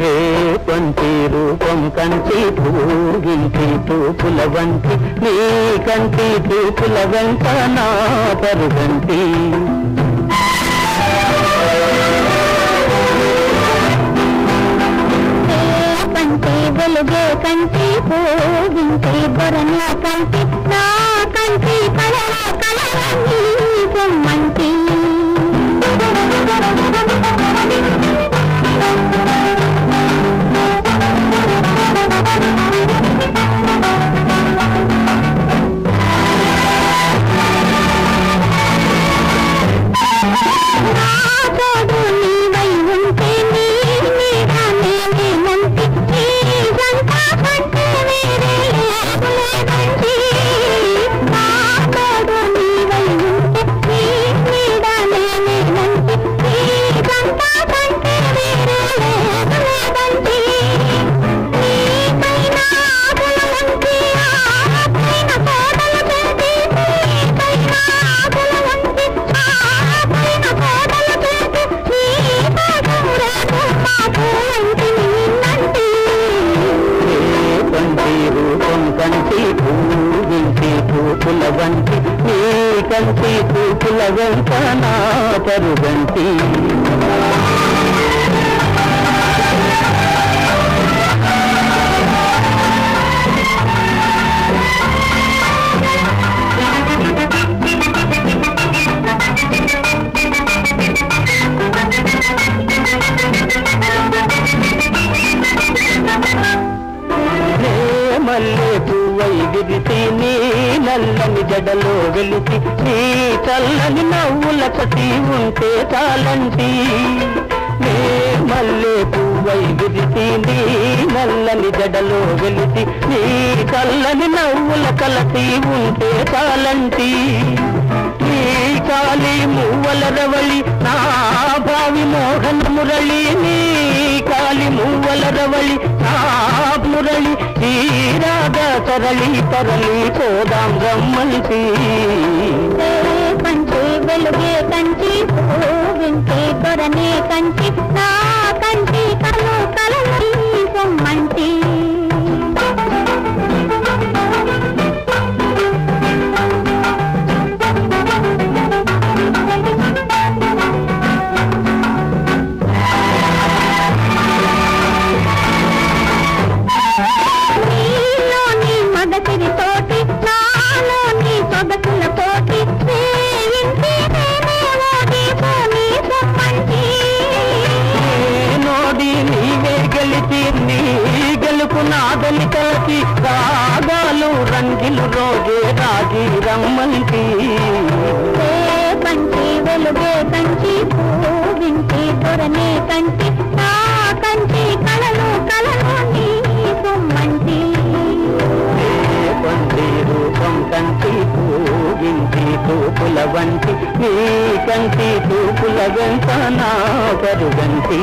రేపంటి రూపం కంటి పూగింటి తూపుల వంటి నీ కంటి తూపుల వెంట నా పరుగంటి. కంటి వెలుగే కంటి పోగింటి బొర Ha ha ha! పూగింటి తూపుల వంటి నీ కంటి తూపుల వెంట నా పరుగంటి మల్లెపూ పువ్వై విరిసి నీ నల్లని జడలో వెలిసి నీ చల్లని నవ్వుల కసి ఉంటే చాలంటి నే మల్లె పువ్వై విరిసి నీ నల్లని జడలో వెలిసి నీ చల్లని నవ్వుల కలసి ఉంటే చాలంటి నీ కాలి మువ్వల రవళి నా భావి మోహన మురళి నీ కాలి మువ్వల రవళి నా మురళి ఈ రాగా తరలి తరలి పోదాం రమ్మల్సి కంచి వెలుగే కంచి వింటే తొరనే కంచి నా నీ గెలుపు నాదని కలిసి రాగాలు రంగిలు రోజే రాగి రమ్మంటి. కంచి వెలుగే కంచి పూవించి దొరనే కంచి కంచి కళలు కళలు నీ పొమ్మంటి పండి రూపం కంటి పూగింటి తూపుల వంటి నీ కంటి తూపుల వెంట నా పరుగంటి